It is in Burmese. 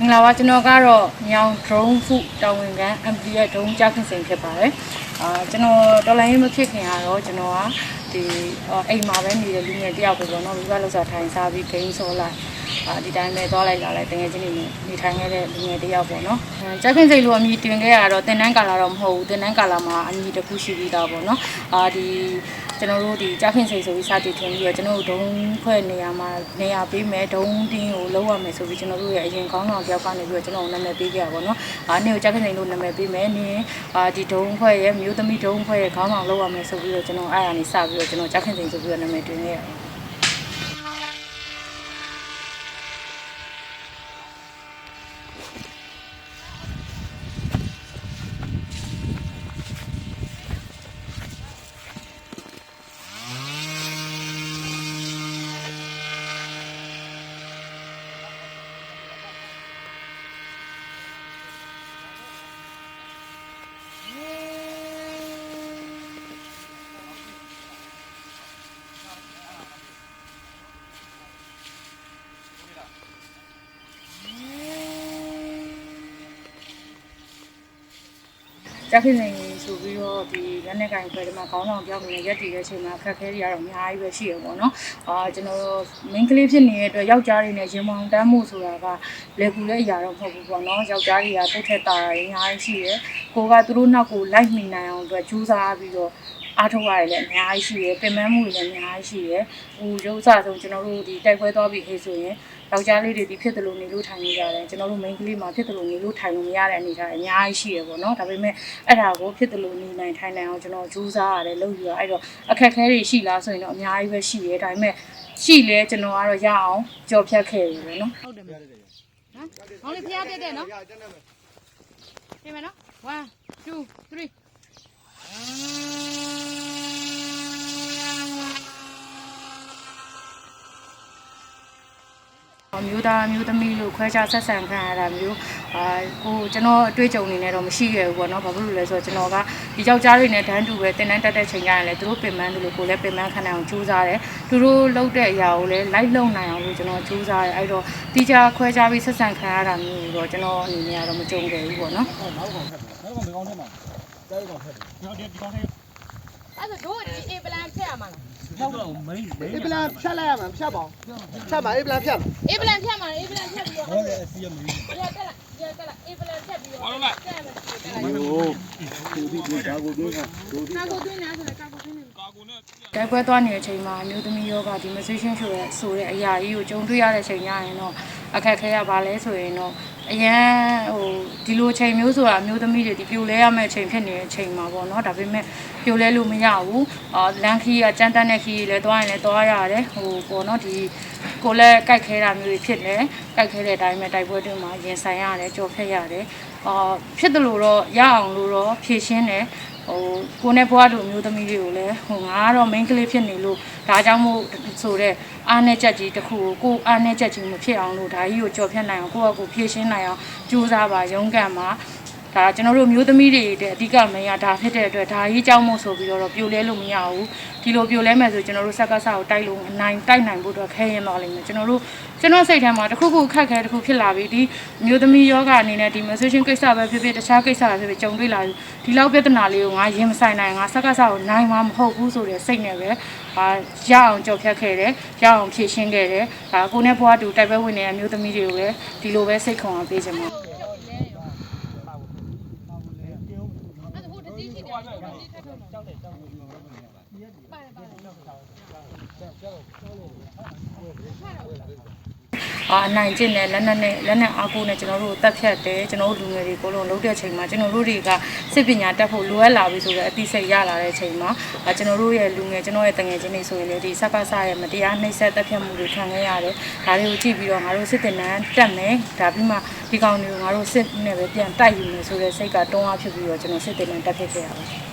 ္ဂလာပါကျွန်တော်ကတော့ညောင် drone ဖုတာဝန်ခံ MP ရဲ့ drone ကြားခင်စိန်ဖြစ်ပါတယ်အာကျွန်တော်တော်လိုင်းရေးမဖြစ်ခင်ကတော့ကျွန်တော်ကဒီအာအိမ်မှာပဲနေတဲ့လူငယ်တယောက်ပဲပေါ့နော်မိဘလောက်စားထိုင်စားပြီးဂိမ်းဆောလိုက်အာဒီတိုင်းပဲသွားလိုက်လာလိုက်တကယ်ချင်းနေနေထိုင်ခဲ့တဲ့လူငယ်တယောက်ပေါ့နော်အဲကြားခင်စိန်လိုအမည်တွင်ခဲ့ရတော့တင်တန်းကာလာတော့မဟုတ်ဘူးတင်တန်းကာလာမှာအမည်တစ်ခုရှိပြီးသားပေါ့နော်အာဒီ ကျွန်တော်တို့ဒီကြားခင်စိန်ဆိုပြီးစတင်ထွင်ပြီးတော့ကျွန်တော်တို့ဒုံဖွဲ့နေရာမှာနေရာပေးမယ်ဒုံတင်းကိုလုံးဝမယ်ဆိုပြီးကျွန်တော်တို့ရဲ့အရင်ကောင်းတော်ကြောက်ကနေပြီးတော့ကျွန်တော်နာမည်ပေးကြပါတော့။အာနေကိုကြားခင်စိန်လို့နာမည်ပေးမယ်နင်းအာဒီဒုံဖွဲ့ရဲ့မြို့သမီးဒုံဖွဲ့ရဲ့ခေါင်းဆောင်လုံးဝမယ်ဆိုပြီးတော့ကျွန်တော်အားရနေစပြီးတော့ကျွန်တော်ကြားခင်စိန်ဆိုပြီးတော့နာမည်တွင်ခဲ့ရတယ်။ တက်ခင်နေဆိုပြီးတော့ဒီလက်နဲ့ကင်ဖွဲ့ဒီမှာခေါင်းဆောင်ပြောင်းနေရက်တည်တဲ့အချိန်မှာအခက်အခဲတွေကတော့အများကြီးပဲရှိရပေါ့နော်။အာကျွန်တော်တို့ main ကလေးဖြစ်နေတဲ့အတွက်ယောက်ျားတွေနဲ့ရင်မောင်တန်းမှုဆိုတာကလေကူလည်းအရာတော့မဟုတ်ဘူးပေါ့နော်။ယောက်ျားတွေကတိတ်ထက်တာတွေအများကြီးရှိရယ်။ကိုကသူတို့နောက်ကိုလိုက်မိနိုင်အောင်အတွက်ကြိုးစားပြီးတော့အားထုတ်ရတယ်လည်းအများကြီးရှိရယ်ပြင်ပန်းမှုတွေလည်းအများကြီးရှိရယ်ဟိုရုပ်စဆုံးကျွန်တော်တို့ဒီတိုက်ပွဲသွားပြီးခေဆိုရင် ယောက်ျားလေးတွေဒီဖြစ်တယ်လို့နေလို့ထိုင်နေကြတယ်ကျွန်တော်တို့ main ကလေးမှာဖြစ်တယ်လို့နေလို့ထိုင်လို့မရတဲ့အနေအထားအများကြီးရှိရယ်ပေါ့နော်ဒါပေမဲ့အဲ့ဒါကိုဖြစ်တယ်လို့နေနိုင်ထိုင်နိုင်အောင်ကျွန်တော်ကြိုးစားရတယ်လုပ်ယူရအဲ့တော့အခက်အခဲတွေရှိလားဆိုရင်တော့အများကြီးပဲရှိရယ်ဒါပေမဲ့ရှိလဲကျွန်တော်ကတော့ရအောင်ကြော်ဖြတ်ခဲ့ရယ်ပေါ့နော်ဟုတ်တယ်မနော်မောင်လေးဖျားတက်တယ်နော်ပြင်မယ်နော်1 2 3 အမျိုးသားအမျိုးသမီးလို့ခွဲခြားဆက်ဆံခံရတာမျိုးအာကိုကျွန်တော်အတွေ့အကြုံအနေနဲ့တော့မရှိခဲ့ဘူးပေါ့နော်ဘာဖြစ်လို့လဲဆိုတော့ကျွန်တော်ကဒီယောက်ျားတွေနဲ့တန်းတူပဲတင်တန်းတက်တဲ့ချိန်ကျရင်လည်းသူတို့ပင်ပန်းတယ်လို့ကိုလည်းပင်ပန်းခံနိုင်အောင်ကြိုးစားတယ်သူတို့လုပ်တဲ့အရာကိုလည်းလိုက်လုံနိုင်အောင်လို့ကျွန်တော်ကြိုးစားတယ်အဲ့တော့တီချာခွဲခြားပြီးဆက်ဆံခံရတာမျိုးတော့ကျွန်တော်အနေနဲ့ကတော့မကြုံခဲ့ဘူးပေါ့နော်နောက်ကောင်ဖက်တယ်နောက်ကောင်ဘယ်ကောင်ထဲမှာတဲကောင်ဖက်တယ်နောက်ဒီကောင်ထဲ အဲ့ဆိုတို့ဒီအေပလန်ဖျက်ရမှာလားနောက်ကောင်မိန်းမိန်းအေးပလန်ဖြတ်လိုက်ရမှာဖြတ်ပါအောင်ဖြတ်ပါအေးပလန်ဖြတ်ပါအေပလန်ဖျက်မှာအေပလန်ဖျက်ပြီးတော့ဟောတယ်အစီရမင်းရတက်လာရတက်လာအေပလန်ဖျက်ပြီးတော့ဟုတ်လားတက်မယ်တက်လာဟိုဒီဒီဒါကိုတို့ကတို့ဒီကာကိုသွင်းနေဆိုလည်းကာကိုသွင်းနေတိုက်ပွဲသွားနေတဲ့အချိန်မှာအမျိုးသမီးယောဂဒီမဆေးရှင်းဆိုတဲ့ဆိုတဲ့အရာကြီးကိုကြုံတွေ့ရတဲ့အချိန်ညရင်တော့အခက်ခဲရပါလဲဆိုရင်တော့ အရန်ဟိုဒီလိုအချိန်မျိုးဆိုတာအမျိုးသမီးတွေဒီပြိုလဲရမယ့်အချိန်ဖြစ်နေတဲ့အချိန်မှာပေါ့နော်ဒါပေမဲ့ပြိုလဲလို့မရဘူးအာလန်ခီကကြမ်းတမ်းတဲ့ခီလည်းသွားရင်လည်းသွားရတယ်ဟိုပေါ့နော်ဒီကိုလည်းကြိုက်ခဲတာမျိုးတွေဖြစ်တယ်ကြိုက်ခဲတဲ့အတိုင်းပဲတိုက်ပွဲတွင်မှာရင်ဆိုင်ရတယ်ကြော်ဖြတ်ရတယ်အာဖြစ်တယ်လို့တော့ရအောင်လို့တော့ဖြည့်ရှင်းတယ်ဟိုကိုနဲ့ဘွားတို့အမျိုးသမီးတွေကိုလည်းဟိုငါကတော့ main ကလေးဖြစ်နေလို့ဒါကြောင့်မို့ဆိုတော့ အားနဲ့ချက်ကြီးတစ်ခုကိုကိုအားနဲ့ချက်ကြီးမဖြစ်အောင်လို့ဒါကြီးကိုကြော်ဖြတ်နိုင်အောင်ကိုယ့်အကူဖြည့်ရှင်းနိုင်အောင်ကြိုးစားပါရုန်းကန်ပါ ဒါကျွန်တော်တို့မျိုးသမီးတွေတဲ့အဓိကမင်းရဒါဖြစ်တဲ့အတွက်ဒါကြီးကြောက်မို့ဆိုပြီးတော့ပြိုလဲလို့မရဘူးဒီလိုပြိုလဲမယ်ဆိုကျွန်တော်တို့စက်ကစကိုတိုက်လို့နိုင်တိုက်နိုင်ဖို့အတွက်ခဲရင်တော့လိမ့်မယ်ကျွန်တော်တို့ကျွန်တော်စိတ်ထဲမှာတစ်ခုခုခက်ခဲတစ်ခုဖြစ်လာပြီဒီမျိုးသမီးယောဂအနေနဲ့ဒီ menstruation ကိစ္စပဲဖြစ်ဖြစ်တခြားကိစ္စပဲဖြစ်ဖြစ်ကြုံတွေ့လာပြီဒီလောက်ပြဿနာလေးကိုငါရင်မဆိုင်နိုင်ငါစက်ကစကိုနိုင်မှာမဟုတ်ဘူးဆိုတဲ့စိတ်နဲ့ပဲအာရအောင်ကြော်ဖြတ်ခဲ့တယ်ရအောင်ဖြည့်ရှင်းခဲ့တယ်ဒါကိုနဲ့ဘွားတူတိုက်ပွဲဝင်နေတဲ့အမျိုးသမီးတွေကိုလည်းဒီလိုပဲစိတ်ခုံအောင်ပေးချင်ပါအဲ့ဆိုဟိုတတိရှိတယ်ဟိုတတိထ ပ်ထုတ်မှာပါတယ်ပါတယ် အာအနိုင်ကျင့်တဲ့လက်နက်နဲ့လက်နက်အားကိုးနဲ့ကျွန်တော်တို့ကိုတက်ဖြတ်တယ်ကျွန်တော်တို့လူငယ်တွေကိုလုံးလုံးတဲ့အချိန်မှာကျွန်တော်တို့တွေကစစ်ပညာတက်ဖို့လိုအပ်လာပြီဆိုတော့အသိစိတ်ရလာတဲ့အချိန်မှာအာကျွန်တော်တို့ရဲ့လူငယ်ကျွန်တော်ရဲ့တငယ်ချင်းတွေဆိုရင်လေဒီစက္ကစရဲ့မတရားနှိပ်စက်တက်ဖြတ်မှုတွေခံခဲ့ရတယ်ဒါတွေကိုကြည့်ပြီးတော့ငါတို့စစ်တင်နန်းတက်မယ်ဒါပြီးမှဒီကောင်တွေကိုငါတို့စစ်နဲ့ပဲပြန်တိုက်ယူမယ်ဆိုတဲ့စိတ်ကတွန်းအားဖြစ်ပြီးတော့ကျွန်တော်စစ်တင်နန်းတက်ဖြစ်ခဲ့ရပါတယ်